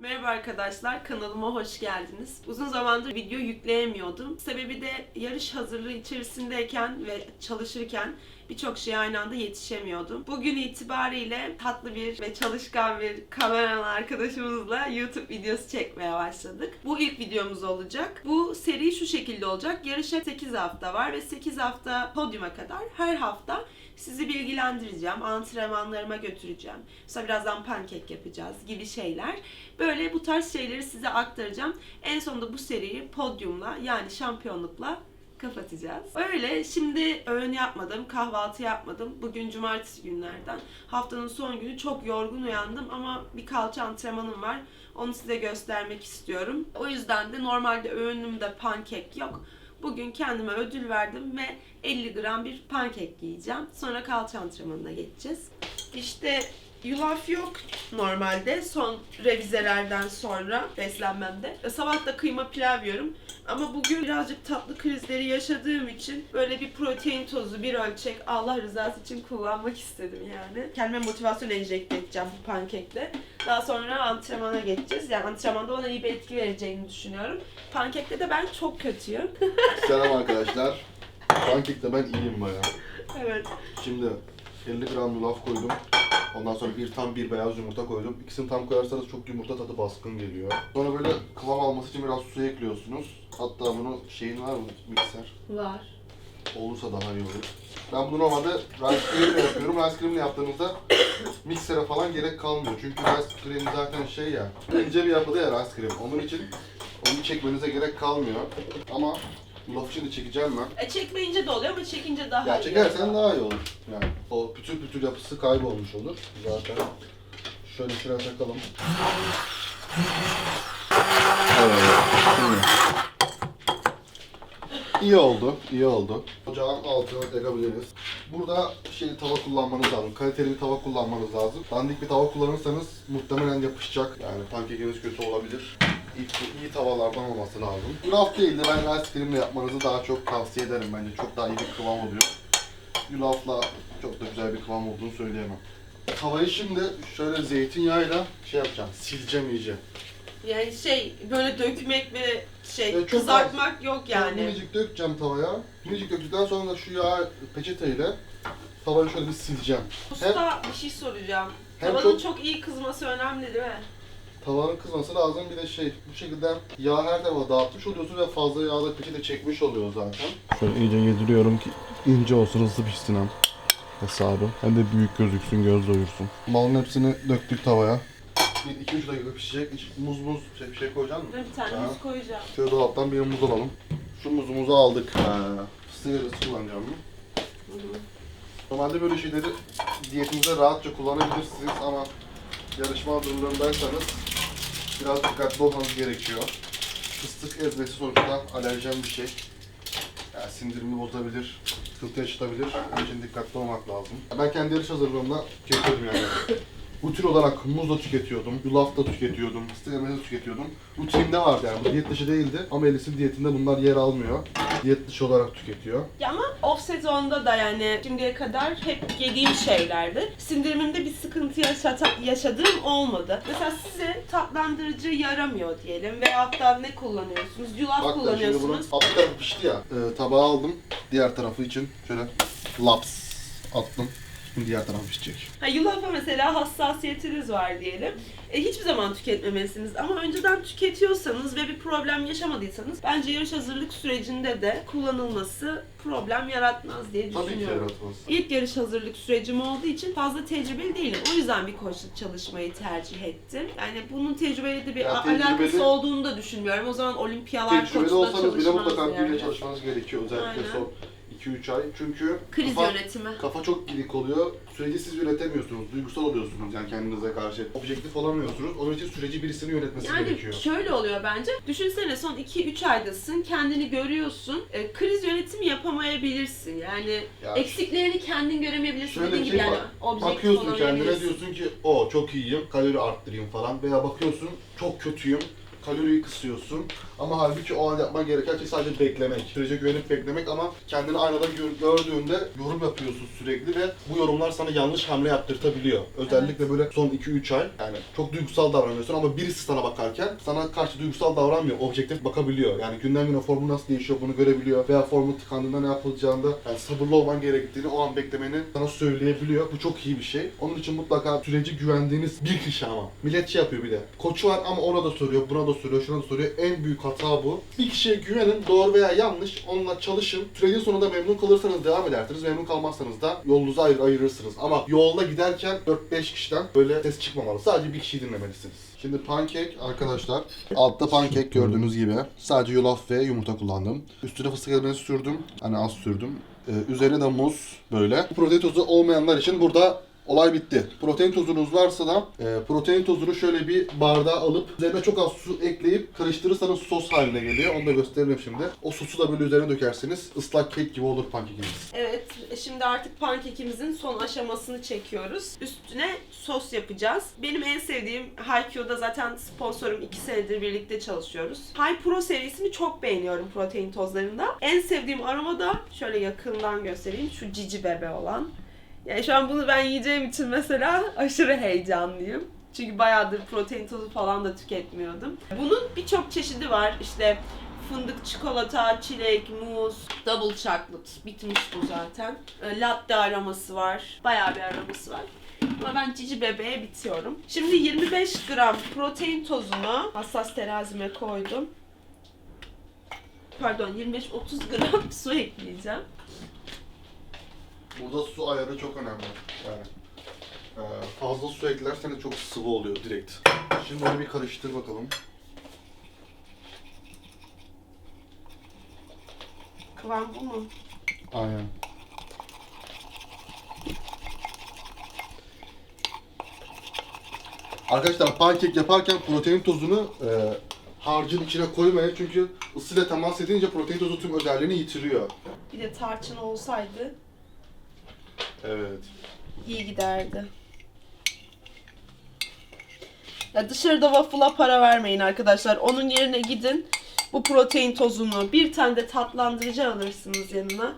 Merhaba arkadaşlar, kanalıma hoş geldiniz. Uzun zamandır video yükleyemiyordum. Sebebi de yarış hazırlığı içerisindeyken ve çalışırken birçok şeye aynı anda yetişemiyordum. Bugün itibariyle tatlı bir ve çalışkan bir kameraman arkadaşımızla YouTube videosu çekmeye başladık. Bu ilk videomuz olacak. Bu seri şu şekilde olacak. Yarışa 8 hafta var ve 8 hafta podyuma kadar her hafta sizi bilgilendireceğim, antrenmanlarıma götüreceğim. Mesela birazdan pankek yapacağız gibi şeyler. Böyle bu tarz şeyleri size aktaracağım. En sonunda bu seriyi podyumla yani şampiyonlukla kapatacağız. Öyle şimdi öğün yapmadım, kahvaltı yapmadım. Bugün cumartesi günlerden. Haftanın son günü çok yorgun uyandım ama bir kalça antrenmanım var. Onu size göstermek istiyorum. O yüzden de normalde öğünümde pankek yok. Bugün kendime ödül verdim ve 50 gram bir pankek yiyeceğim. Sonra kalça antrenmanına geçeceğiz. İşte yulaf yok normalde son revizelerden sonra beslenmemde. Sabah da kıyma pilav yiyorum. Ama bugün birazcık tatlı krizleri yaşadığım için böyle bir protein tozu bir ölçek Allah rızası için kullanmak istedim yani. Kendime motivasyon enjekte edeceğim bu pankekle. Daha sonra antrenmana geçeceğiz. Yani antrenmanda bana iyi bir etki vereceğini düşünüyorum. Pankekte de ben çok kötüyüm. Selam arkadaşlar. Pankekte ben iyiyim baya. evet. Şimdi 50 gram yulaf koydum. Ondan sonra bir tam bir beyaz yumurta koydum. İkisini tam koyarsanız çok yumurta tadı baskın geliyor. Sonra böyle kıvam alması için biraz su ekliyorsunuz. Hatta bunu şeyin var mı mikser? Var. Olursa daha iyi olur. Ben bunu normalde rice cream ile yapıyorum. Rice cream ile yaptığınızda miksere falan gerek kalmıyor. Çünkü rice cream zaten şey ya, ince bir yapıda ya rice cream. Onun için onu çekmenize gerek kalmıyor. Ama için de çekeceğim ben. E çekmeyince de oluyor ama çekince daha Ya iyi. çekersen daha iyi olur. Yani o pütür pütür yapısı kaybolmuş olur. Zaten şöyle şuraya takalım. Evet. Şimdi. İyi oldu, iyi oldu. Ocağın altını yakabiliriz. Burada şey tava kullanmanız lazım. Kaliteli bir tava kullanmanız lazım. Dandik bir tava kullanırsanız muhtemelen yapışacak. Yani pankekiniz kötü olabilir. İyi, iyi tavalardan olması lazım. Yulaf değil de ben rice cream'le yapmanızı daha çok tavsiye ederim bence. Çok daha iyi bir kıvam oluyor. Yulafla çok da güzel bir kıvam olduğunu söyleyemem. Tavayı şimdi şöyle zeytinyağıyla şey yapacağım, sileceğim iyice. Yani şey böyle dökmek ve şey Evet, çok kızartmak yok Yani. yani. Minicik dökeceğim tavaya. Minicik döktükten sonra da şu yağı peçeteyle tavayı şöyle bir sileceğim. Usta bir şey soracağım. hem Tavanın çok- çok... iyi kızması önemli değil mi? Tavanın kızması lazım bir de şey bu şekilde yağ her tarafa dağıtmış oluyorsun ve fazla yağı da peçete çekmiş oluyor zaten. Şöyle iyice yediriyorum ki ince olsun hızlı pişsin hem hesabı. Hem de büyük gözüksün göz doyursun. Malın hepsini döktük tavaya. 2-3 dakika pişecek. Muz muz şey, bir şey koyacak mısın? Ben bir tane Ha. muz koyacağım. Şöyle dolaptan bir muz alalım. Şu muzumuzu aldık. Ha. Fıstık ezmesi kullanacağım mı? Normalde böyle şeyleri diyetinizde rahatça kullanabilirsiniz ama yarışma durumlarındaysanız biraz dikkatli olmanız gerekiyor. Fıstık ezmesi sonuçta alerjen bir şey. Yani sindirimi bozabilir, sıkıntı yaşatabilir. Onun için dikkatli olmak lazım. Ben kendi yarış hazırlığımda tüketiyorum yani. Rutin olarak muz da tüketiyordum, yulaf da tüketiyordum, de tüketiyordum. Rutinimde vardı yani. Bu diyet dışı değildi ama Elis'in diyetinde bunlar yer almıyor. Diyet dışı olarak tüketiyor. Ya ama off sezonda da yani şimdiye kadar hep yediğim şeylerdi. Sindirimimde bir sıkıntı yaşata- yaşadığım olmadı. Mesela size tatlandırıcı yaramıyor diyelim veyahut da ne kullanıyorsunuz? Yulaf Bak da şimdi bunun kullanıyorsunuz. alt tarafı pişti ya. E, tabağa aldım. Diğer tarafı için şöyle laps attım. Diğer tarafı pişecek. Ha, yulafa mesela hassasiyetiniz var diyelim. E, hiçbir zaman tüketmemelisiniz ama önceden tüketiyorsanız ve bir problem yaşamadıysanız bence yarış hazırlık sürecinde de kullanılması problem yaratmaz diye Tabii ki düşünüyorum. yaratmaz. İlk yarış hazırlık sürecim olduğu için fazla tecrübeli değilim. O yüzden bir koçla çalışmayı tercih ettim. Yani bunun tecrübeli de bir Ya a- tecrübeli- alakası olduğunu da düşünmüyorum. O zaman olimpiyalar Tecrübeli koçla olsanız bile çalışmaz mutlaka yani. biriyle çalışmanız gerekiyor. Özellikle Aynen. son 2-3 ay. Çünkü Kriz kafa, yönetimi. kafa çok gidik oluyor. Süreci siz yönetemiyorsunuz. Duygusal oluyorsunuz yani kendinize karşı. Objektif olamıyorsunuz. Onun için süreci birisinin yönetmesi Yani gerekiyor. şöyle oluyor bence. Düşünsene son 2-3 aydasın, kendini görüyorsun. E, kriz yönetimi yapamayabilirsin. Yani Ya eksiklerini kendin göremeyebilirsin. Şöyle Dediğin bir gibi şey yani var. objektif Bakıyorsun kendine olamayabilirsin. diyorsun ki o çok iyiyim kalori arttırayım falan veya bakıyorsun çok kötüyüm kaloriyi kısıyorsun. Ama halbuki o an yapman gereken şey sadece beklemek. Sürece güvenip beklemek ama kendini aynada gör- gördüğünde yorum yapıyorsun sürekli ve bu yorumlar sana yanlış hamle yaptırtabiliyor. Özellikle böyle son 2-3 ay yani çok duygusal davranıyorsun ama birisi sana bakarken sana karşı duygusal davranmıyor. Objektif bakabiliyor. Yani günden güne formun nasıl değişiyor bunu görebiliyor veya formun tıkandığında ne yapılacağında yani sabırlı olman gerektiğini o an beklemeni sana söyleyebiliyor. Bu çok iyi bir şey. Onun için mutlaka süreci güvendiğiniz bir kişi ama. Millet şey yapıyor bir de. Koçu var ama ona da soruyor, buna da soruyor, şuna da soruyor. En büyük hata bu. Bir kişiye güvenin, doğru veya yanlış, onunla çalışın. Sürecin sonunda memnun kalırsanız devam edersiniz, memnun kalmazsanız da yolunuzu ayır, ayırırsınız. Ama yolda giderken 4-5 kişiden böyle ses çıkmamalı. Sadece bir kişiyi dinlemelisiniz. Şimdi pankek arkadaşlar. Altta pankek gördüğünüz gibi. Sadece yulaf ve yumurta kullandım. Üstüne fıstık ezmesi sürdüm. Hani az sürdüm. Ee, üzerine de muz böyle. Protein tozu olmayanlar için burada Olay bitti. Protein tozunuz varsa da e, protein tozunu şöyle bir bardağa alıp üzerine çok az su ekleyip karıştırırsanız sos haline geliyor. Onu da gösterelim şimdi. O sosu da böyle üzerine dökersiniz. Islak kek gibi olur pankekiniz. Evet, şimdi artık pankekimizin son aşamasını çekiyoruz. Üstüne sos yapacağız. Benim en sevdiğim Haikyuu'da zaten sponsorum 2 senedir birlikte çalışıyoruz. High Pro serisini çok beğeniyorum protein tozlarında. En sevdiğim aroma da şöyle yakından göstereyim. Şu cici bebe olan. Yani şu an bunu ben yiyeceğim için mesela aşırı heyecanlıyım. Çünkü bayağıdır protein tozu falan da tüketmiyordum. Bunun birçok çeşidi var. İşte fındık, çikolata, çilek, muz, double chocolate. Bitmiş bu zaten. E, Latte aroması var. Bayağı bir aroması var. Ama ben cici bebeğe bitiyorum. Şimdi 25 gram protein tozunu hassas terazime koydum. Pardon 25-30 gram su ekleyeceğim. Burada su ayarı çok önemli. Yani e, fazla su eklerseniz çok sıvı oluyor direkt. Şimdi onu bir karıştır bakalım. Kıvam bu mu? Aynen. Arkadaşlar pankek yaparken protein tozunu e, harcın içine koymayın çünkü ısıyla temas edince protein tozu tüm özelliğini yitiriyor. Bir de tarçın olsaydı Evet. iyi giderdi. Ya dışarıda waffle'a para vermeyin arkadaşlar. Onun yerine gidin bu protein tozunu bir tane de tatlandırıcı alırsınız yanına.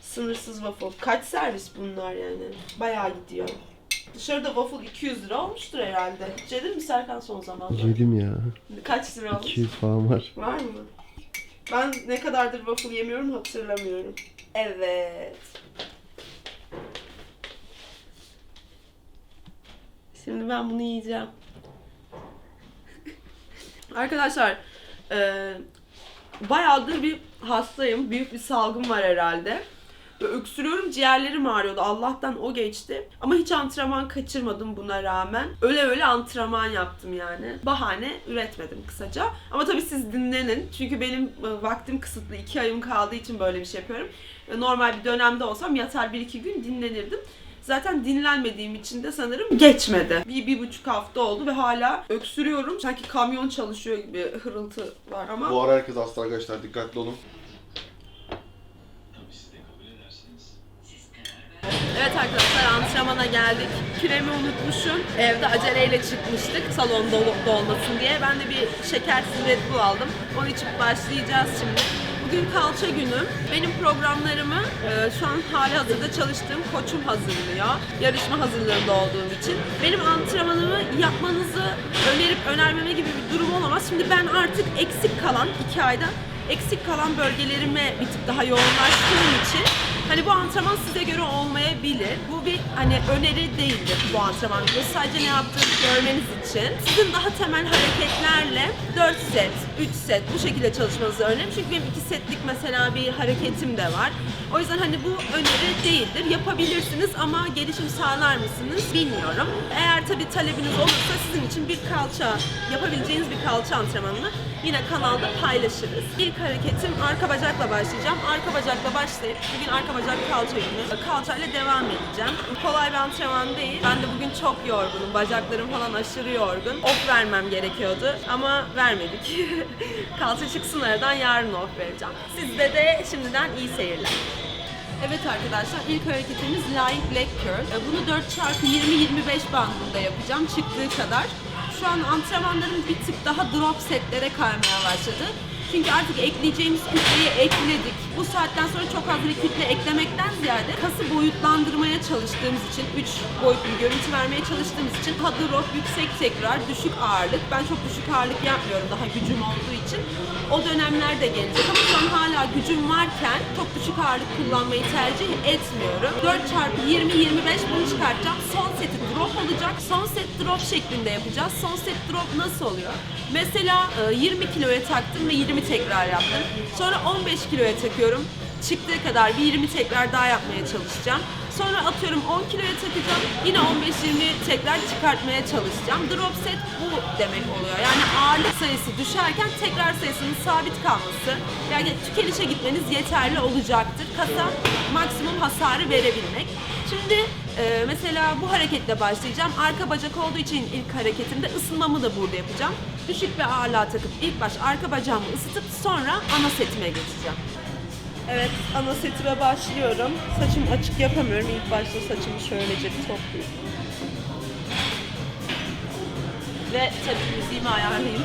Sınırsız waffle. Kaç servis bunlar yani? Bayağı gidiyor. Dışarıda waffle 200 lira olmuştur herhalde. Hiç yedin mi Serkan son zamanlarda? Yedim ya. Kaç lira olmuş? 200 falan var. Var mı? Ben ne kadardır waffle yemiyorum hatırlamıyorum. Evet. Şimdi ben bunu yiyeceğim. Arkadaşlar, eee bayağıdır bir hastayım. Büyük bir salgın var herhalde. Öksürüyorum ciğerlerim ağrıyordu. Allah'tan o geçti. Ama hiç antrenman kaçırmadım buna rağmen. Öyle öyle antrenman yaptım yani. Bahane üretmedim kısaca. Ama tabii siz dinlenin. Çünkü benim e, vaktim kısıtlı. iki ayım kaldığı için böyle bir şey yapıyorum. E, Normal bir dönemde olsam yatar bir iki gün dinlenirdim. Zaten dinlenmediğim için de sanırım geçmedi. Bir, bir buçuk hafta oldu ve hala öksürüyorum. Sanki kamyon çalışıyor gibi hırıltı var ama. Bu ara herkes hasta arkadaşlar dikkatli olun. Evet arkadaşlar antrenmana geldik. Küremi unutmuşum. Evde aceleyle çıkmıştık salon dolu, dolmasın diye. Ben de bir şekersiz Red Bull aldım. Onu içip başlayacağız şimdi. Bugün kalça günüm. Benim programlarımı e, şu an hali hazırda çalıştığım koçum hazırlıyor. Yarışma hazırlığında olduğum için. Benim antrenmanımı yapmanızı önerip önermeme gibi bir durum olamaz. Şimdi ben artık eksik kalan iki ayda eksik kalan bölgelerime bir tık daha yoğunlaştığım için hani bu antrenman size göre olmayabilir. Bu bir hani öneri değildir bu antrenman videosu. Sadece ne yaptığınızı görmeniz için. Sizin daha temel hareketlerle 4 set, 3 set bu şekilde çalışmanızı öneririm. Çünkü benim 2 setlik mesela bir hareketim de var. O yüzden hani bu öneri değildir. Yapabilirsiniz ama gelişim sağlar mısınız bilmiyorum. Eğer tabii talebiniz olursa sizin için bir kalça, yapabileceğiniz bir kalça antrenmanını yine kanalda paylaşırız. İlk hareketim arka bacakla başlayacağım. Arka bacakla başlayıp bugün arka bacak kalça günü. Kalçayla devam edeceğim. Kolay bir antrenman değil. Ben de bugün çok yorgunum. Bacaklarım falan aşırı yorgun. Off vermem gerekiyordu ama vermedik. kalça çıksın aradan yarın off vereceğim. Sizde de şimdiden iyi seyirler. Evet arkadaşlar ilk hareketimiz Lying Leg Curl. Bunu 4 çarpı 20-25 bandında yapacağım çıktığı kadar. Şu an antrenmanlarım bir tık daha drop setlere kaymaya başladı. Çünkü artık ekleyeceğimiz kütleyi ekledik. Bu saatten sonra çok az bir kütle eklemekten ziyade kası boyutlandırmaya çalıştığımız için, 3 boyutlu görüntü vermeye çalıştığımız için daha drop, yüksek tekrar, düşük ağırlık. Ben çok düşük ağırlık yapmıyorum daha gücüm olduğu için. O dönemler de gelecek ama şu an hala gücüm varken çok düşük ağırlık kullanmayı tercih etmiyorum. 4 çarpı 20 25 bunu çıkartacağım. Son seti drop olacak. Son set drop şeklinde yapacağız. Son set drop nasıl oluyor? Mesela e, 20 kiloya taktım ve 20 tekrar yaptım. Sonra 15 kiloya takıyorum. Çıktığı kadar bir 20 tekrar daha yapmaya çalışacağım. Sonra atıyorum 10 kiloya takacağım. Yine 15-20 tekrar çıkartmaya çalışacağım. Drop set bu demek oluyor. Yani ağırlık sayısı düşerken tekrar sayısının sabit kalması. Yani tükenişe gitmeniz yeterli olacaktır. Kasa maksimum hasarı verebilmek. Şimdi e, mesela bu hareketle başlayacağım. Arka bacak olduğu için ilk hareketimde ısınmamı da burada yapacağım. Düşük ve ağırlığa takıp ilk baş arka bacağımı ısıtıp sonra ana setime geçeceğim. Evet, ana setime başlıyorum. Saçım açık yapamıyorum. İlk başta saçımı şöylece bir toplayayım. Ve tabii müziğimi ayarlayayım.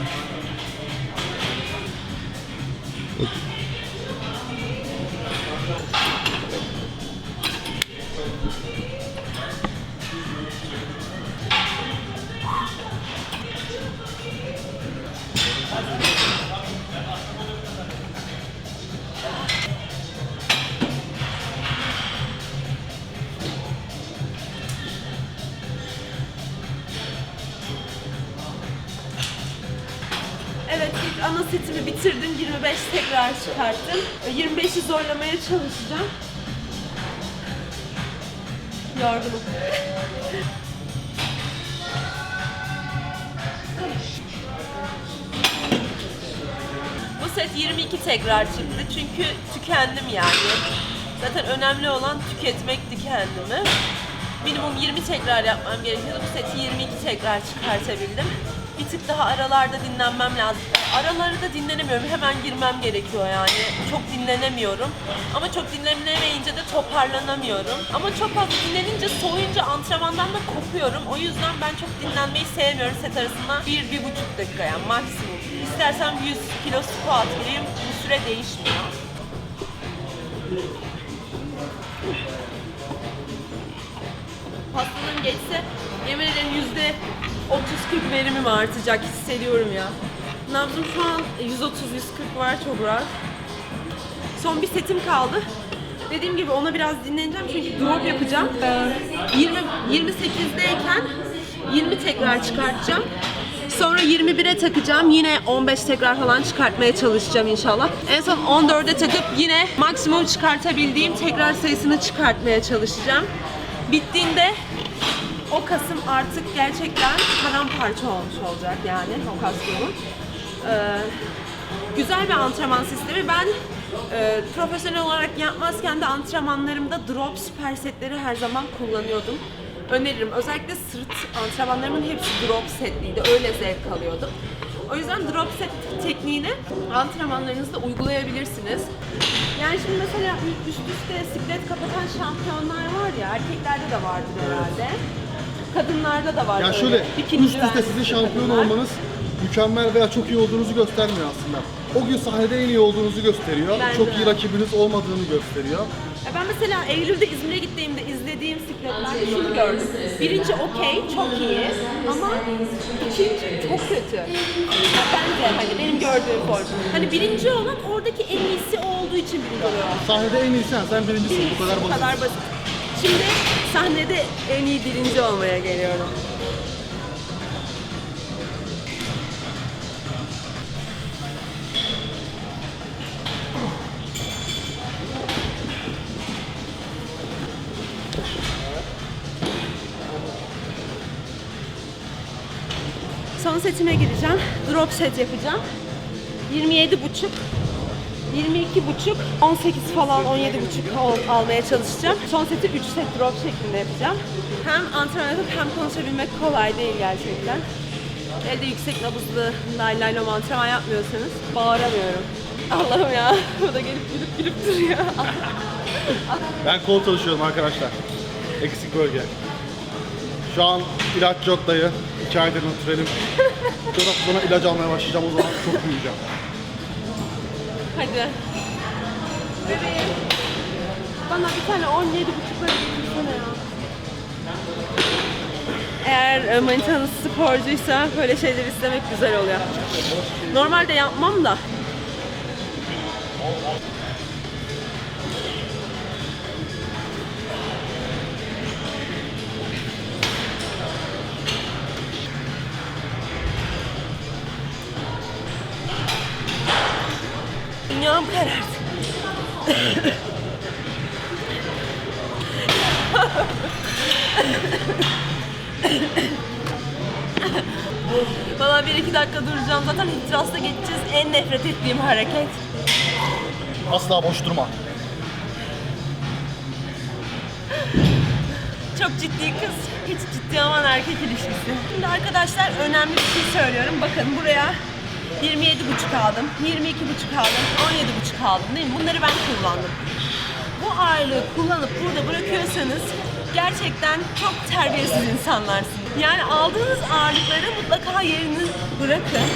Bitirdim. 25 tekrar çıkarttım. 25'i zorlamaya çalışacağım. Yorgunum. Bu set 22 tekrar çıktı çünkü tükendim yani. Zaten önemli olan tüketmekti kendimi. Minimum 20 tekrar yapmam gerekiyordu. Bu seti 22 tekrar çıkartabildim. Bir tık daha aralarda dinlenmem lazım. Araları da dinlenemiyorum. Hemen girmem gerekiyor yani. Çok dinlenemiyorum. Ama çok dinlenemeyince de toparlanamıyorum. Ama çok fazla dinlenince soğuyunca antrenmandan da kopuyorum. O yüzden ben çok dinlenmeyi sevmiyorum set arasında. 1-1,5 dakika yani maksimum. İstersem 100 kilo squat gireyim. Bu süre değişmiyor. Hastalığım geçse yemin ederim yüzde 30-40 verimim artacak hissediyorum ya. Nabzım şu an 130-140 var çok rahat. Son bir setim kaldı. Dediğim gibi ona biraz dinleneceğim çünkü drop yapacağım. Ee, 20 28'deyken 20 tekrar çıkartacağım. Sonra 21'e takacağım. Yine 15 tekrar falan çıkartmaya çalışacağım inşallah. En son 14'e takıp yine maksimum çıkartabildiğim tekrar sayısını çıkartmaya çalışacağım. Bittiğinde o kasım artık gerçekten paramparça olmuş olacak yani o kas grubum. Ee, güzel bir antrenman sistemi. Ben e, profesyonel olarak yapmazken de antrenmanlarımda drop süpersetleri her zaman kullanıyordum. Öneririm. Özellikle sırt antrenmanlarımın hepsi drop setliydi. Öyle zevk alıyordum. O yüzden drop set tekniğini antrenmanlarınızda uygulayabilirsiniz. Yani şimdi mesela üst üste siklet kapatan şampiyonlar var ya, erkeklerde de vardır herhalde. Kadınlarda da var. Ya öyle. şöyle üst üste sizin şampiyon kadınlar. olmanız mükemmel veya çok iyi olduğunuzu göstermiyor aslında. O gün sahnede en iyi olduğunuzu gösteriyor. Bence çok iyi rakibiniz olmadığını gösteriyor. Ya ben mesela Eylül'de İzmir'e gittiğimde izlediğim sikletlerde şunu gördüm. Birinci okey, çok iyi ama ikinci çok kötü. Bence hani benim gördüğüm form. Hani birinci olan oradaki en iyisi olduğu için birinci oluyor. Sahnede en iyisi sen, birincisin. Bu kadar Bu basit. kadar basit. Şimdi sahnede en iyi birinci olmaya geliyorum. Setime gireceğim. Drop set yapacağım. 27 buçuk 22 buçuk, 18 falan 17 buçuk al- almaya çalışacağım. Son seti 3 set drop şeklinde yapacağım. Hem antrenman yapıp hem konuşabilmek kolay değil gerçekten. Elde yüksek nabızlı lay antrenman yapmıyorsanız bağıramıyorum. Allah'ım ya. Bu da gelip gülüp gülüp duruyor. Ben kol çalışıyorum arkadaşlar. Eksik bölge. Şu an ilaç yok dayı. İki aydır natürelim. Sonra sonra ilaç almaya başlayacağım o zaman çok büyüyeceğim. Hadi. Bebeğim. Bana bir tane 17 buçukları ya. Eğer e, manitanız sporcuysa böyle şeyler istemek güzel oluyor. Normalde yapmam da. Dünyam karardı. Valla bir iki dakika duracağım. Zaten ihtirasla geçeceğiz. En nefret ettiğim hareket. Asla boş durma. Çok ciddi kız. Hiç ciddi aman erkek ilişkisi. Şimdi arkadaşlar önemli bir şey söylüyorum. Bakın buraya 27,5 aldım, 22,5 aldım, 17,5 aldım değil mi? Bunları ben kullandım. Bu ağırlığı kullanıp burada bırakıyorsanız gerçekten çok terbiyesiz insanlarsınız. Yani aldığınız ağırlıkları mutlaka yerine bırakın.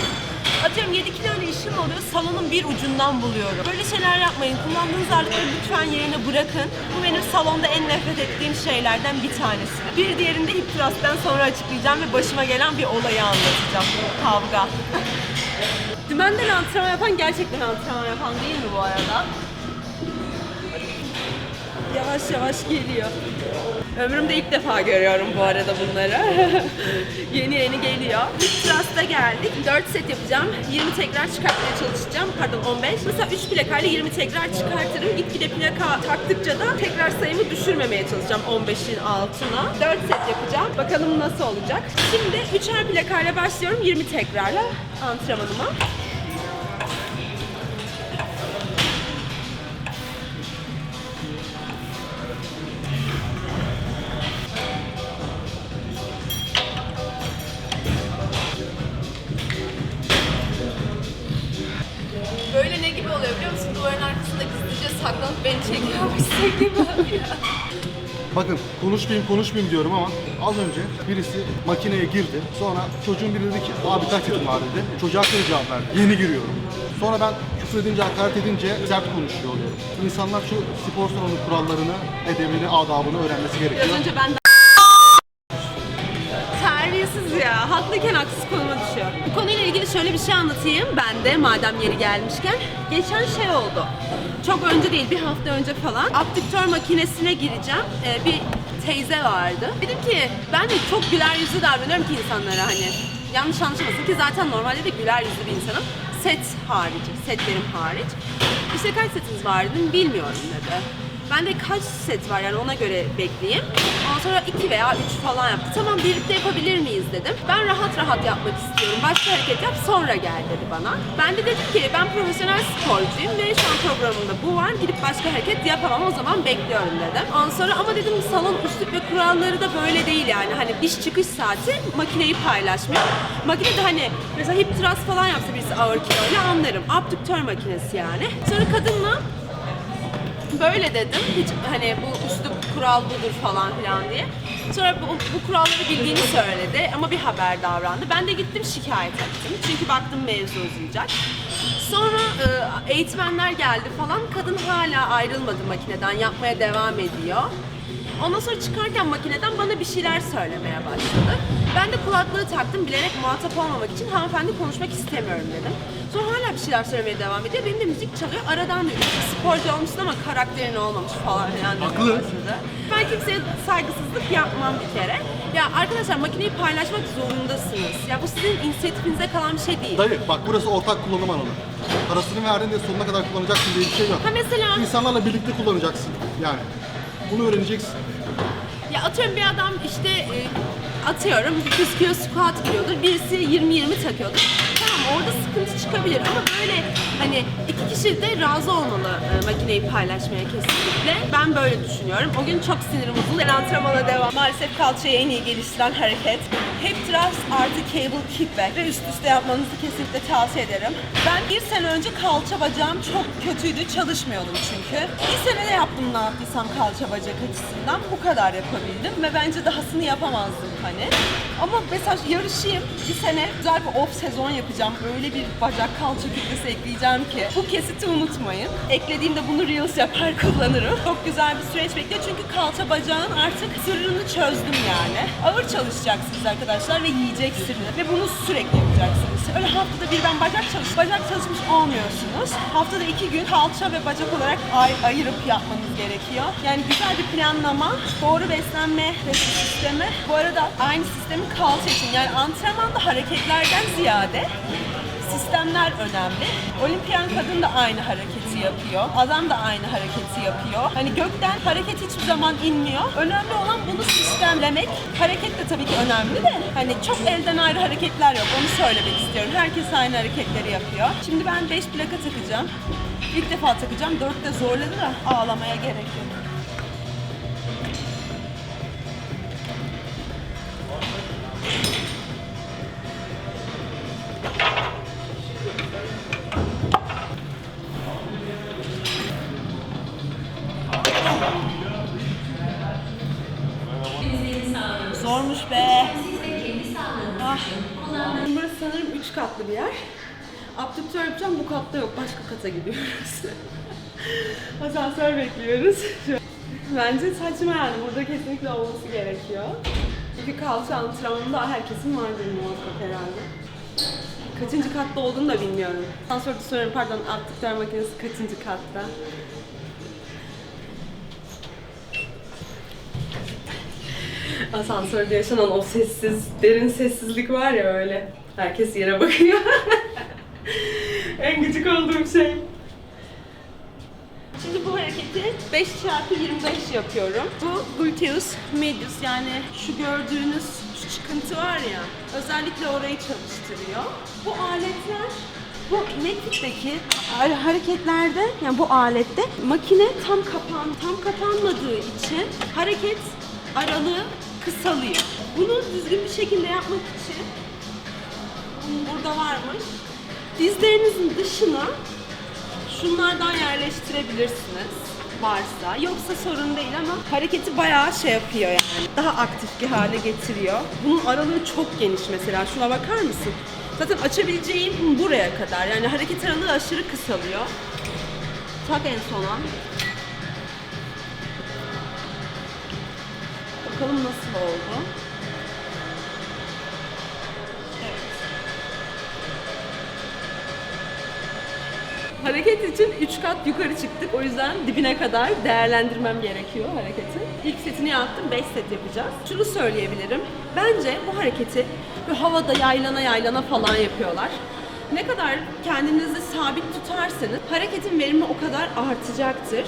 Atıyorum 7 kilo ile işim oluyor, salonun bir ucundan buluyorum. Böyle şeyler yapmayın. Kullandığınız ağırlıkları lütfen yerine bırakın. Bu benim salonda en nefret ettiğim şeylerden bir tanesi. Bir diğerinde hiptrastan sonra açıklayacağım ve başıma gelen bir olayı anlatacağım. Kavga. Dümenden antrenman yapan gerçekten antrenman yapan değil mi bu arada? Yavaş yavaş geliyor. Ömrümde ilk defa görüyorum bu arada bunları. yeni yeni geliyor. Trust'a geldik. 4 set yapacağım. 20 tekrar çıkartmaya çalışacağım. Pardon 15. Mesela 3 plakayla 20 tekrar çıkartırım. Gitgide plaka taktıkça da tekrar sayımı düşürmemeye çalışacağım 15'in altına. 4 set yapacağım. Bakalım nasıl olacak. Şimdi 3'er plakayla başlıyorum 20 tekrarla antrenmanıma. Böyle ne gibi oluyor biliyor musun? Duvarın arkasında gizlice saklanıp beni çekiyormuş gibi. Bakın konuşmayayım konuşmayayım diyorum ama az önce birisi makineye girdi. Sonra çocuğun biri dedi ki abi kaç dedim abi dedi. Çocuğa şöyle cevap verdi. Yeni giriyorum. Sonra ben küfür edince, hakaret edince sert konuşuyor oluyorum. İnsanlar şu spor salonu kurallarını, edebini, adabını öğrenmesi gerekiyor. Biraz önce ben de Terbiyesiz ya. Haklıyken haksız konuma şöyle bir şey anlatayım ben de madem yeri gelmişken. Geçen şey oldu. Çok önce değil, bir hafta önce falan. Abdüktör makinesine gireceğim. Ee, bir teyze vardı. Dedim ki ben de çok güler yüzlü davranıyorum ki insanlara hani. Yanlış anlaşılmasın ki zaten normalde de güler yüzlü bir insanım. Set harici, setlerim hariç. İşte kaç setiniz var dedim, bilmiyorum dedi. Ben de kaç set var yani ona göre bekleyeyim. Ondan sonra iki veya üç falan yaptı. Tamam birlikte yapabilir miyiz dedim. Ben rahat rahat yapmak istiyorum. Başka hareket yap sonra gel dedi bana. Ben de dedim ki ben profesyonel sporcuyum ve şu an programımda bu var. Gidip başka hareket yapamam o zaman bekliyorum dedim. Ondan sonra ama dedim salon üslup ve kuralları da böyle değil yani. Hani iş çıkış saati makineyi paylaşmıyor. Makine de hani mesela hip thrust falan yapsa birisi ağır kiloyla anlarım. Abdüktör makinesi yani. Sonra kadınla böyle dedim. Hiç hani bu üslup kural budur falan filan diye. Sonra bu, bu kuralları bildiğini söyledi ama bir haber davrandı. Ben de gittim şikayet ettim. Çünkü baktım mevzu uzayacak. Sonra e, eğitmenler geldi falan. Kadın hala ayrılmadı makineden. Yapmaya devam ediyor. Ondan sonra çıkarken makineden bana bir şeyler söylemeye başladı. Ben de kulaklığı taktım bilerek muhatap olmamak için hanımefendi konuşmak istemiyorum dedim. Sonra hala bir şeyler söylemeye devam ediyor. Benim de müzik çalıyor. Aradan diyor sporcu olmuşsun ama karakterin olmamış falan filan Haklı. başladı. Ben kimseye saygısızlık yapmam bir kere. Ya arkadaşlar makineyi paylaşmak zorundasınız. Ya bu sizin inisiyatifinize kalan bir şey değil. Dayı bak burası ortak kullanım alanı. Parasını verdin de sonuna kadar kullanacaksın diye bir şey yok. Ha mesela İnsanlarla birlikte kullanacaksın yani. Bunu öğreneceksin. Ya atıyorum bir adam işte e, atıyorum 100 kilo squat giriyordur. Birisi 20-20 takıyordur. Orada sıkıntı çıkabilir ama böyle hani iki kişi de razı olmalı e, makineyi paylaşmaya kesinlikle. Ben böyle düşünüyorum. O gün çok sinirim bozuldu. Ben antrenmana devam. Maalesef kalçayı en iyi geliştiren hareket. Hip thrust artı cable kickback ve üst üste yapmanızı kesinlikle tavsiye ederim. Ben bir sene önce kalça bacağım çok kötüydü. Çalışmıyordum çünkü. Bir sene de yaptım ne yaptıysam kalça bacak açısından. Bu kadar yapabildim ve bence dahasını yapamazdım hani. Ama mesela yarışayım. Bir sene güzel bir off sezon yapacağım. Öyle bir bacak kalça kütlesi ekleyeceğim ki. Bu kesiti unutmayın. Eklediğimde bunu Reels yapar kullanırım. Çok güzel bir süreç bekliyor çünkü kalça bacağın artık sırrını çözdüm yani. Ağır çalışacaksınız arkadaşlar ve yiyeceksiniz. Ve bunu sürekli yapacaksınız. Öyle haftada bir ben bacak çalış, bacak çalışmış olmuyorsunuz. Haftada iki gün kalça ve bacak olarak ay- ayırıp yapmanız gerekiyor. Yani güzel bir planlama, doğru beslenme ve sistemi. Bu arada aynı sistemi kalça için yani antrenmanda hareketlerden ziyade sistemler önemli. Olimpiyan kadın da aynı hareketi yapıyor. Adam da aynı hareketi yapıyor. Hani gökten hareket hiçbir zaman inmiyor. Önemli olan bunu sistemlemek. Hareket de tabii ki önemli de hani çok elden ayrı hareketler yok. Onu söylemek istiyorum. Herkes aynı hareketleri yapıyor. Şimdi ben 5 plaka takacağım. İlk defa takacağım. 4'te zorladı da ağlamaya gerek yok. Kata gidiyoruz. Asansör bekliyoruz. Bence saçma yani. Burada kesinlikle olması gerekiyor. Çünkü kalça antrenmanında herkesin vardır muhakkak herhalde. Kaçıncı katta olduğunu da bilmiyorum. Asansörde sorarım pardon abdüktör makinesi kaçıncı katta? Asansörde yaşanan o sessiz, derin sessizlik var ya öyle. Herkes yere bakıyor. en gıcık olduğum şey. Şimdi bu hareketi 5 çarpı 25 yapıyorum. Bu gluteus medius yani şu gördüğünüz şu çıkıntı var ya özellikle orayı çalıştırıyor. Bu aletler bu McFit'teki hareketlerde yani bu alette makine tam kapan tam kapanmadığı için hareket aralığı kısalıyor. Bunu düzgün bir şekilde yapmak için burada varmış. Dizlerinizin dışına şunlardan yerleştirebilirsiniz varsa. Yoksa sorun değil ama hareketi bayağı şey yapıyor yani. Daha aktif bir hale getiriyor. Bunun aralığı çok geniş mesela. Şuna bakar mısın? Zaten açabileceğim buraya kadar. Yani hareket aralığı aşırı kısalıyor. Tak en sona. Bakalım nasıl oldu. Hareket için 3 kat yukarı çıktık. O yüzden dibine kadar değerlendirmem gerekiyor hareketi. İlk setini yaptım. 5 set yapacağız. Şunu söyleyebilirim. Bence bu hareketi böyle havada yaylana yaylana falan yapıyorlar. Ne kadar kendinizi sabit tutarsanız hareketin verimi o kadar artacaktır.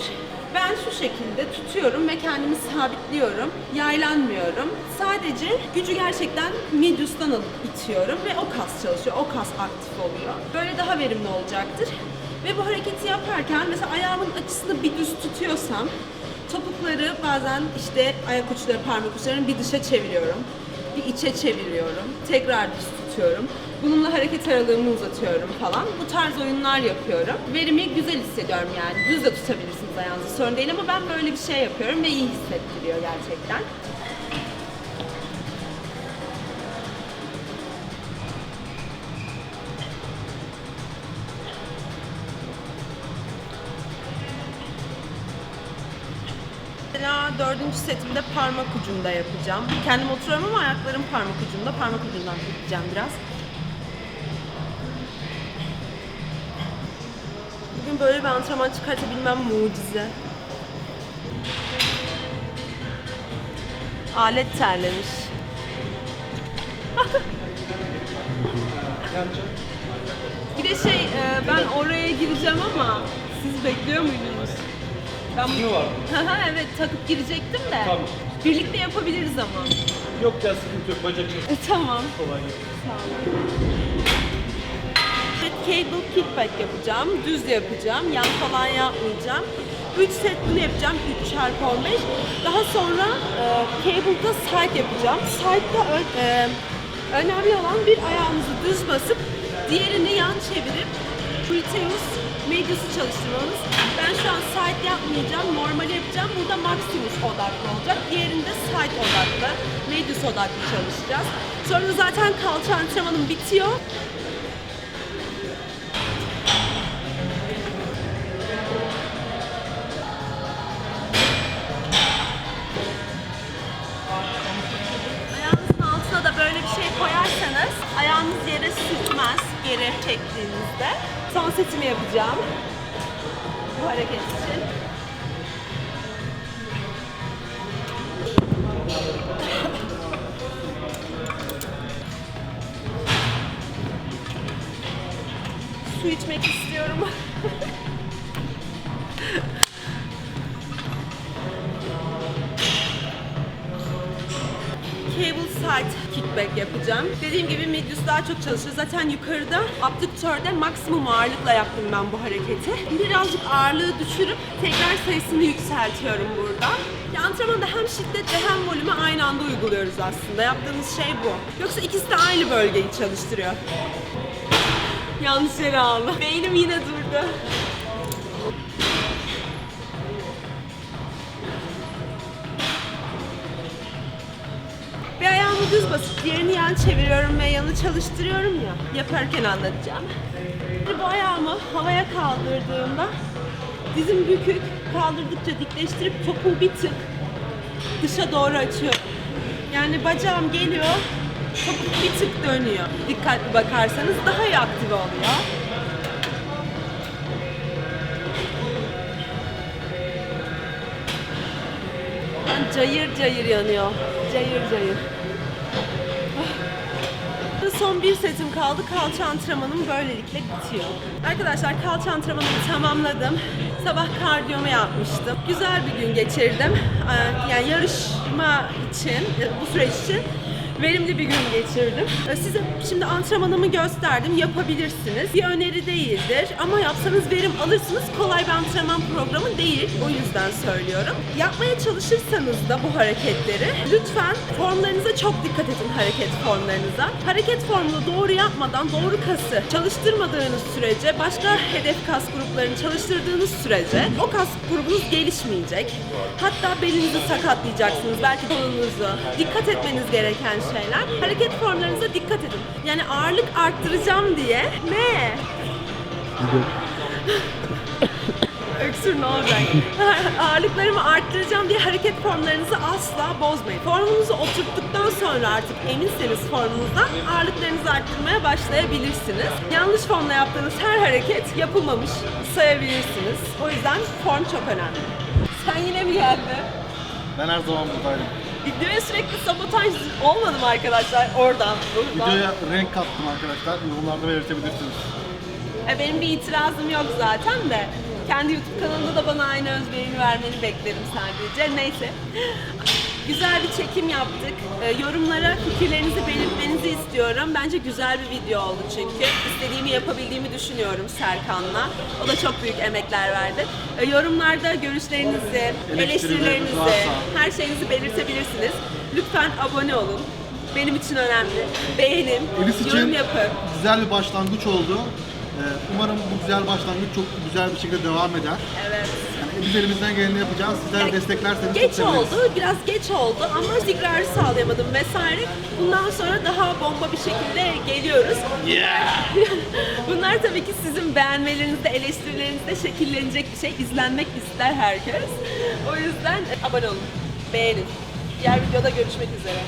Ben şu şekilde tutuyorum ve kendimi sabitliyorum. Yaylanmıyorum. Sadece gücü gerçekten medius'tan alıp itiyorum ve o kas çalışıyor. O kas aktif oluyor. Böyle daha verimli olacaktır. Ve bu hareketi yaparken mesela ayağımın açısını bir düz tutuyorsam topukları bazen işte ayak uçları, parmak uçlarını bir dışa çeviriyorum. Bir içe çeviriyorum. Tekrar düz tutuyorum. Bununla hareket aralığımı uzatıyorum falan. Bu tarz oyunlar yapıyorum. Verimi güzel hissediyorum yani. Düz de tutabilirsiniz ayağınızı sorun değil ama ben böyle bir şey yapıyorum ve iyi hissettiriyor gerçekten. Dördüncü setimde parmak ucunda yapacağım. Kendim oturuyorum ama ayaklarım parmak ucunda. Parmak ucundan gideceğim biraz. Bugün böyle bir antrenman çıkartabilmem mucize. Alet terlemiş. bir de şey, e, ben oraya gireceğim ama siz bekliyor muydunuz? Ben Ne var? Evet takıp girecektim de. Tamam. Birlikte yapabiliriz ama. Yok ya sıkıntı yok. Bacak çalışıyor. E, tamam. Kolay gelsin. Sağ olun. cable kickback yapacağım. Düz yapacağım. Yan falan yapmayacağım. 3 set bunu yapacağım. 3 çarpı 15. Daha sonra e, cable'da side yapacağım. Side'da ö- e, önemli olan bir ayağınızı düz basıp diğerini yan çevirip Gluteus medius'u çalıştırmamız. Ben şu an side yapmayacağım, normali yapacağım. Burada maximus odaklı olacak. Diğerinde side odaklı, medius odaklı çalışacağız. Sonra zaten kalça antrenmanım bitiyor. Son setimi yapacağım. Bu hareket için. Su içmek istiyorum. Yapacağım. Dediğim gibi medius daha çok çalışır. Zaten yukarıda abduktörde maksimum ağırlıkla yaptım ben bu hareketi. Birazcık ağırlığı düşürüp tekrar sayısını yükseltiyorum burada. Ya antrenmanda hem şiddetle hem volümü aynı anda uyguluyoruz aslında. Yaptığımız şey bu. Yoksa ikisi de aynı bölgeyi çalıştırıyor. Yanlış yere aldım. Beynim yine durdu. Diğerini yan çeviriyorum ve yanı çalıştırıyorum ya. Yaparken anlatacağım. Bu ayağımı havaya kaldırdığımda dizim bükük kaldırdıkça dikleştirip topuğu bir tık dışa doğru açıyorum. Yani bacağım geliyor, topuk bir tık dönüyor. Dikkatli bakarsanız daha iyi aktive oluyor. Cayır cayır yanıyor. Cayır cayır. Son bir setim kaldı. Kalça antrenmanım böylelikle bitiyor. Arkadaşlar kalça antrenmanımı tamamladım. Sabah kardiyomu yapmıştım. Güzel bir gün geçirdim. Ee, Yani yarışma için, bu süreç için verimli bir gün geçirdim. Ee, Size şimdi antrenmanımı gösterdim. Yapabilirsiniz. Bir öneri değildir ama yapsanız verim alırsınız. Kolay bir antrenman programı değil. O yüzden söylüyorum. Yapmaya çalışırsanız da bu hareketleri lütfen formlarınıza çok dikkat edin hareket formlarınıza. Hareket formunu doğru yapmadan doğru kası çalıştırmadığınız sürece başka hedef kas gruplarını çalıştırdığınız sürece o kas grubunuz gelişmeyecek. Hatta belinizi sakatlayacaksınız. Belki kolunuzu. Dikkat etmeniz gereken şeyler. Hareket formlarınıza dikkat edin. Yani ağırlık arttıracağım diye ne? Öksür ne olacak? Ağırlıklarımı arttıracağım diye hareket formlarınızı asla bozmayın. Formunuzu oturttuktan sonra artık eminseniz formunuzdan ağırlıklarınızı arttırmaya başlayabilirsiniz. Yanlış formla yaptığınız her hareket yapılmamış sayabilirsiniz. O yüzden form çok önemli. Sen yine mi geldin? Ben her zaman buradaydım. Videoya sürekli sabotaj olmadı mı arkadaşlar? Oradan, buradan. Videoya renk kattım arkadaşlar. Yorumlarda belirtebilirsiniz. E, benim bir itirazım yok zaten de. Kendi YouTube kanalında da bana aynı özverimi vermeni beklerim sadece. Neyse. Güzel bir çekim yaptık. E, yorumlara fikirlerinizi belirtmenizi istiyorum. Bence güzel bir video oldu çünkü. İstediğimi yapabildiğimi düşünüyorum Serkan'la. O da çok büyük emekler verdi. E, yorumlarda görüşlerinizi, eleştirilerinizi, her şeyinizi belirtebilirsiniz. Lütfen abone olun. Benim için önemli. Beğenin, Elis için yorum yapın. güzel bir başlangıç oldu. Ee, Umarım bu güzel başlangıç çok güzel bir şekilde devam eder. Evet. Yani biz elimizden geleni yapacağız. Sizler Ya, desteklerseniz Geç oldu, biraz geç oldu ama istikrarı sağlayamadım vesaire. Bundan sonra daha bomba bir şekilde geliyoruz. Bunlar tabii ki sizin beğenmelerinizde, eleştirilerinizde şekillenecek bir şey. İzlenmek ister herkes. O yüzden abone olun, beğenin. Diğer videoda görüşmek üzere.